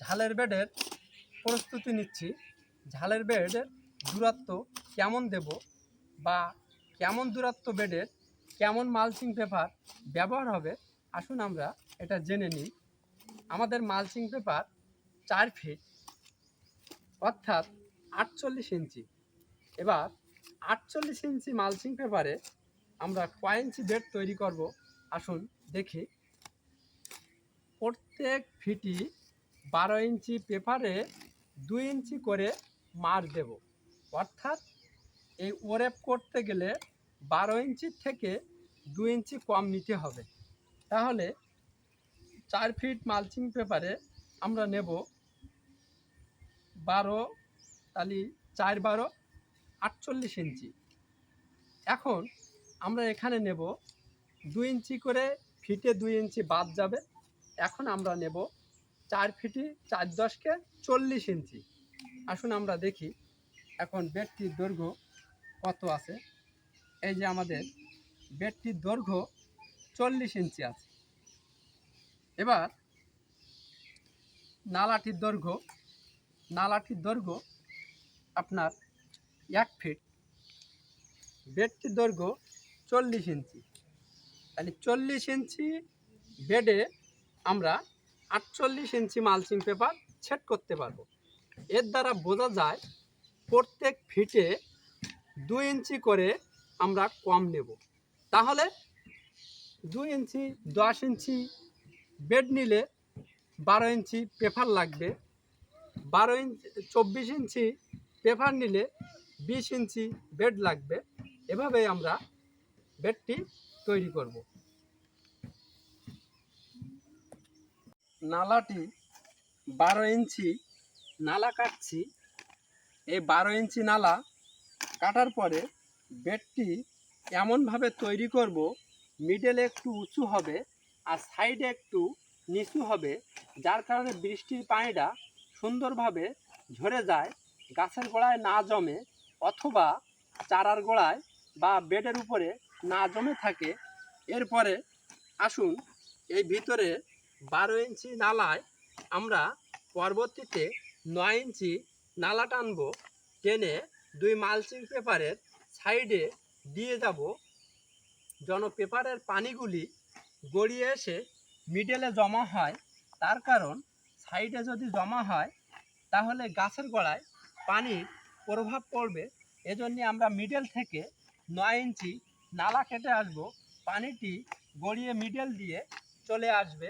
ঝালের বেডের প্রস্তুতি নিচ্ছি। ঝালের বেডের দূরত্ব কেমন দেব বা কেমন দূরত্ব বেডের কেমন মালচিং পেপার ব্যবহার হবে? আসুন আমরা এটা জেনে নিই। আমাদের মালচিং পেপার চার ফিট, অর্থাৎ আটচল্লিশ ইঞ্চি। এবার আটচল্লিশ ইঞ্চি মালচিং পেপারে আমরা কয় ইঞ্চি বেড তৈরি করব? আসুন দেখি। প্রত্যেক ফিটি বারো ইঞ্চি পেপারে দুই ইঞ্চি করে মার দেব। অর্থাৎ এই ওরেপ করতে গেলে বারো ইঞ্চির থেকে দু ইঞ্চি কম নিতে হবে। তাহলে চার ফিট মালচিং পেপারে আমরা নেব বারো তালি চার বারো আটচল্লিশ ইঞ্চি। এখন আমরা এখানে নেব দুই ইঞ্চি করে ফিটে দুই ইঞ্চি বাদ যাবে। এখন আমরা নেব চার ফিটি চার দশকে চল্লিশ ইঞ্চি আসুন আমরা দেখি এখন বেডটির দৈর্ঘ্য কত আছে। এই যে আমাদের বেডটির দৈর্ঘ্য চল্লিশ ইঞ্চি আছে। এবার নালাটির দৈর্ঘ্য নালাটির দৈর্ঘ্য আপনার এক ফিট বেডটির দৈর্ঘ্য চল্লিশ ইঞ্চি তাহলে চল্লিশ ইঞ্চি বেডে আমরা আটচল্লিশ ইঞ্চি মালচিং পেপার সেট করতে পারব। এর দ্বারা বোঝা যায় প্রত্যেক ফিটে দুই ইঞ্চি করে আমরা কম নেব। তাহলে দুই ইঞ্চি, দশ ইঞ্চি বেড নিলে বারো ইঞ্চি পেপার লাগবে। বারো ইঞ্চি, চব্বিশ ইঞ্চি পেপার নিলে বিশ ইঞ্চি বেড লাগবে। এভাবেই আমরা বেডটি তৈরি করব। নালাটি বারো ইঞ্চি নালা কাটছি। এই বারো ইঞ্চি নালা কাটার পরে বেডটি এমনভাবে তৈরি করব মিডলে একটু উঁচু হবে আর সাইডে একটু নিচু হবে, যার কারণে বৃষ্টির পানিটা সুন্দরভাবে ঝরে যায়, গাছের গোড়ায় না জমে অথবা চারার গোড়ায় বা বেডের উপরে না জমে থাকে। এরপরে আসুন এই ভিতরে বারো ইঞ্চি নালায় আমরা পরবর্তীতে নয় ইঞ্চি নালা টানবো, টেনে দুই মালচিং পেপারের সাইডে দিয়ে যাব। যেন পেপারের পানিগুলি গড়িয়ে এসে মিডলে জমা হয়, তার কারণ সাইডে যদি জমা হয়, তাহলে গাছের গোড়ায় পানির প্রভাব পড়বে। এজন্য আমরা মিডেল থেকে নয় ইঞ্চি নালা কেটে আসব, পানিটি গড়িয়ে মিডেল দিয়ে চলে আসবে।